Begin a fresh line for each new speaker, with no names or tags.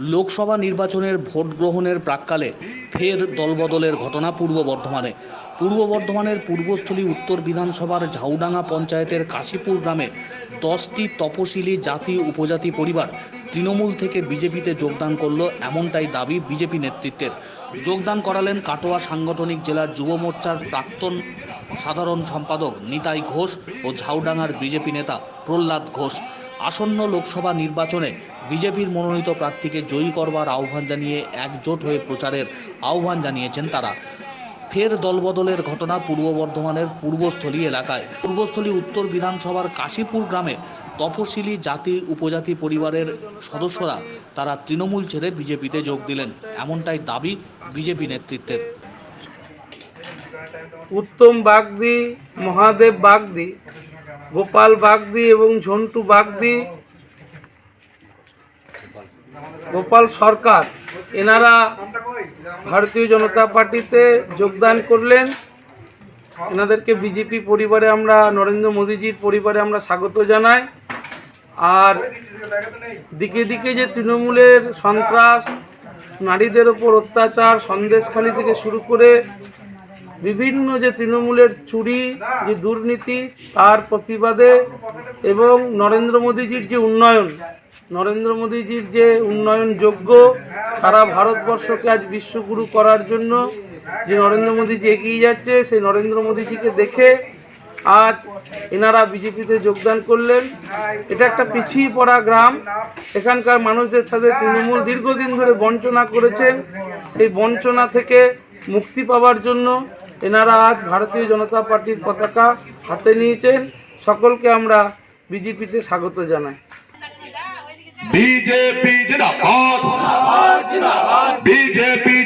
লোকসভা নির্বাচনের ভোট গ্রহণের প্রাক্কালে ফের দলবদলের ঘটনা পূর্ব বর্ধমানে। পূর্ব বর্ধমানের পূর্বস্থলী উত্তর বিধানসভার ঝাউডাঙ্গা পঞ্চায়েতের কাশীপুর গ্রামে দশটি তপশিলি জাতি উপজাতি পরিবার তৃণমূল থেকে বিজেপিতে যোগদান করল এমনটাই দাবি বিজেপি নেতৃত্বের। যোগদান করালেন কাটোয়া সাংগঠনিক জেলার যুব মোর্চার প্রাক্তন সাধারণ সম্পাদক নিতাই ঘোষ ও ঝাউডাঙ্গার বিজেপি নেতা প্রহ্লাদ ঘোষ। আসন্ন লোকসভা নির্বাচনে বিজেপির মনোনীত প্রার্থীকে জয়ী করবার আহ্বান জানিয়ে একজোট হয়ে প্রচারের আহ্বান জানিয়েছেন তারা। ফের দলবদলের ঘটনা পূর্ব বর্ধমানের পূর্বস্থলী এলাকায়। পূর্বস্থলী উত্তর বিধানসভার কাশীপুর গ্রামে তপশিলি জাতি উপজাতি পরিবারের সদস্যরা তারা তৃণমূল ছেড়ে বিজেপিতে যোগ দিলেন। এমনটাই দাবি বিজেপি নেতৃত্বের।
উত্তম বাগদি, মহাদেব বাগদি গোপাল বাগদি এবং ঝন্টু বাগদি। গোপাল সরকার, এনারা ভারতীয় জনতা পার্টিতে যোগদান করলেন। এনাদেরকে বিজেপি পরিবারে আমরা, নরেন্দ্র মোদীজির পরিবারে আমরা স্বাগত জানাই। আর দিকে দিকে যে তৃণমূলের সন্ত্রাস, নারীদের ওপর অত্যাচার, সন্দেশখালি থেকে শুরু করে বিভিন্ন যে তৃণমূলের চুরি, যে দুর্নীতি, তার প্রতিবাদে এবং নরেন্দ্র মোদীজির যে উন্নয়ন, নরেন্দ্র মোদীজির যে উন্নয়ন যোগ্য সারা ভারতবর্ষকে আজ বিশ্বগুরু করার জন্য যে নরেন্দ্র মোদীজি এগিয়ে যাচ্ছে, সেই নরেন্দ্র মোদীজিকে দেখে আজ এনারা বিজেপিতে যোগদান করলেন। এটা একটা পিছিয়ে পড়া গ্রাম। এখানকার মানুষদের সাথে তৃণমূল দীর্ঘদিন ধরে বঞ্চনা করেছেন সেই বঞ্চনা থেকে মুক্তি পাওয়ার জন্য এনারা আজ ভারতীয় জনতা পার্টির পতাকা হাতে নিয়েছেন। সকলকে আমরা বিজেপিতে স্বাগত জানাই।
বিজেপি জিন্দাবাদ। বিজেপি